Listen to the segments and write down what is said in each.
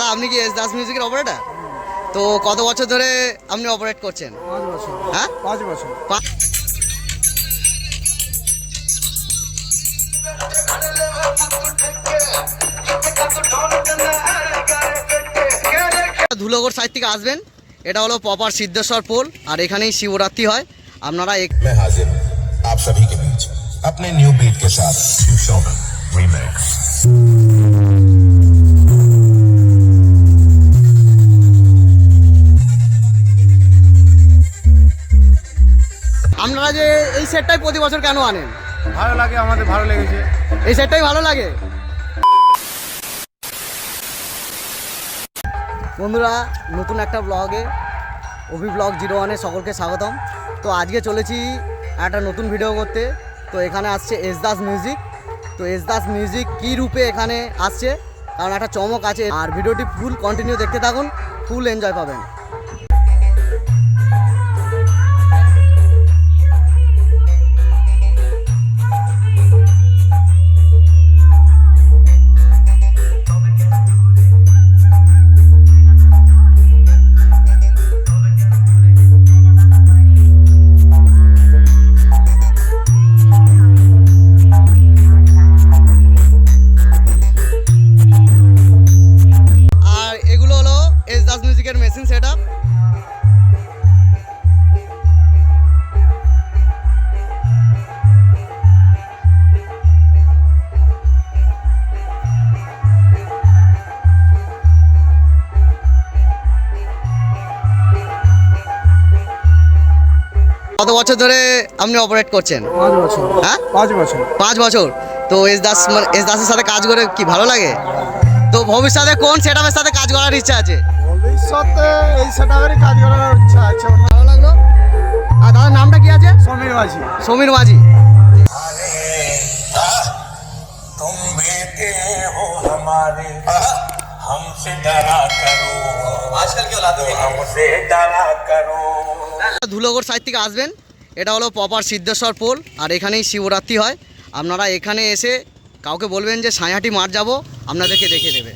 আপনি কি এস দাস মিউজিকের অপারেটর তো কত বছর ধরে আপনি অপারেট করছেন পাঁচ বছর হ্যাঁ পাঁচ বছর পা- ধুলোগড় সাইড থেকে আসবেন এটা হলো প্রপার সিদ্ধেশ্বর পোল আর এখানেই শিবরাত্রি হয় আপনারা এক- मैं हाजिर हूँ आप सभी के बीच अपने न्यू बीट के साथ शिव शोभन रीमेक्स আপনারা যে এই সেটটাই প্রতি বছর কেন আনেন? ভালো লাগে আমাদের ভালো লেগেছে। এই সেটটাই ভালো লাগে? বন্ধুরা নতুন একটা ব্লগে অভি ব্লগ জিরো ওয়ানে সকলকে স্বাগতম। তো আজকে চলেছি একটা নতুন ভিডিও করতে। তো এখানে আসছে এস দাস মিউজিক তো এস দাস মিউজিক কী রূপে এখানে আসছে? কারণ একটা চমক আছে। আর ভিডিওটি ফুল কন্টিনিউ দেখতে থাকুন ফুল এনজয় পাবেন। কত বছর ধরে আপনি অপারেট করছেন পাঁচ বছর হ্যাঁ পাঁচ বছর পাঁচ বছর তো এস দাস মানে এস দাসের সাথে কাজ করে কি ভালো লাগে তো ভবিষ্যতে কোন সেটআপের সাথে কাজ করার ইচ্ছা আছে ভবিষ্যতে এই সেটাপেরই কাজ করার ইচ্ছা আছে অন্য ভালো লাগলো আর দাদার নামটা কি আছে সমীর মাঝি সমীর মাঝি तुम बेटे हो हमारे हमसे डरा करो आजकल की औलादों हमसे डरा करो ধুলোগড় সাইড থেকে আসবেন। এটা হলো প্রপার সিদ্ধেশ্বর পোল আর এখানেই শিবরাত্রি হয়। আপনারা এখানে এসে কাউকে বলবেন যে সাঁয়াটি মার যাব, আপনাদেরকে দেখে দেবে।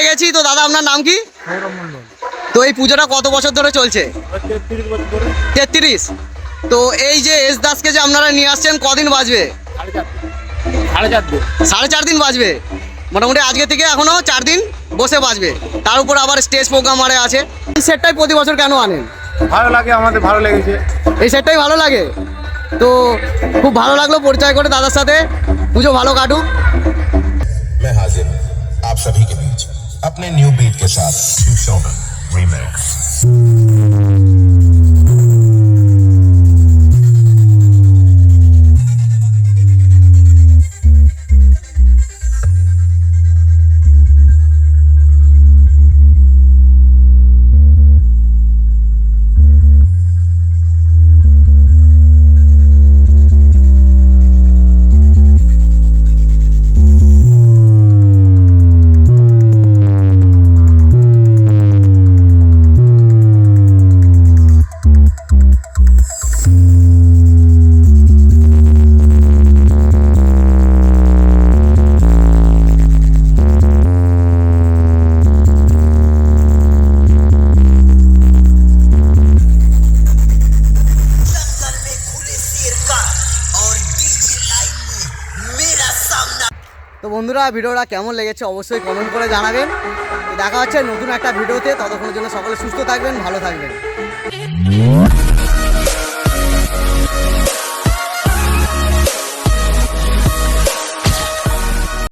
পেয়ে গেছি তো দাদা আপনার নাম কি সৌরভ মণ্ডল তো এই পুজোটা কত বছর ধরে চলছে তেত্রিশ বছর ধরে তেত্রিশ তো এই যে এস দাসকে যে আপনারা নিয়ে আসছেন কদিন বাজবে সাড়ে চার সাড়ে চার দিন সাড়ে চার দিন বাজবে মোটামুটি আজকে থেকে এখনো চার দিন বসে বাজবে তার উপর আবার স্টেজ প্রোগ্রাম আরে আছে এই সেটটাই প্রতি বছর কেন আনেন ভালো লাগে আমাদের ভালো লেগেছে এই সেটটাই ভালো লাগে তো খুব ভালো লাগলো পরিচয় করে দাদার সাথে পুজো ভালো কাটুক मैं हाजिर हूँ आप सभी के बीच अपने न्यू बीट के साथ। रीमेक्स বন্ধুরা, ভিডিওটা কেমন লেগেছে অবশ্যই কমেন্ট করে জানাবেন। দেখা হচ্ছে নতুন একটা ভিডিওতে, ততক্ষণের জন্য সকলে সুস্থ থাকবেন, ভালো থাকবেন।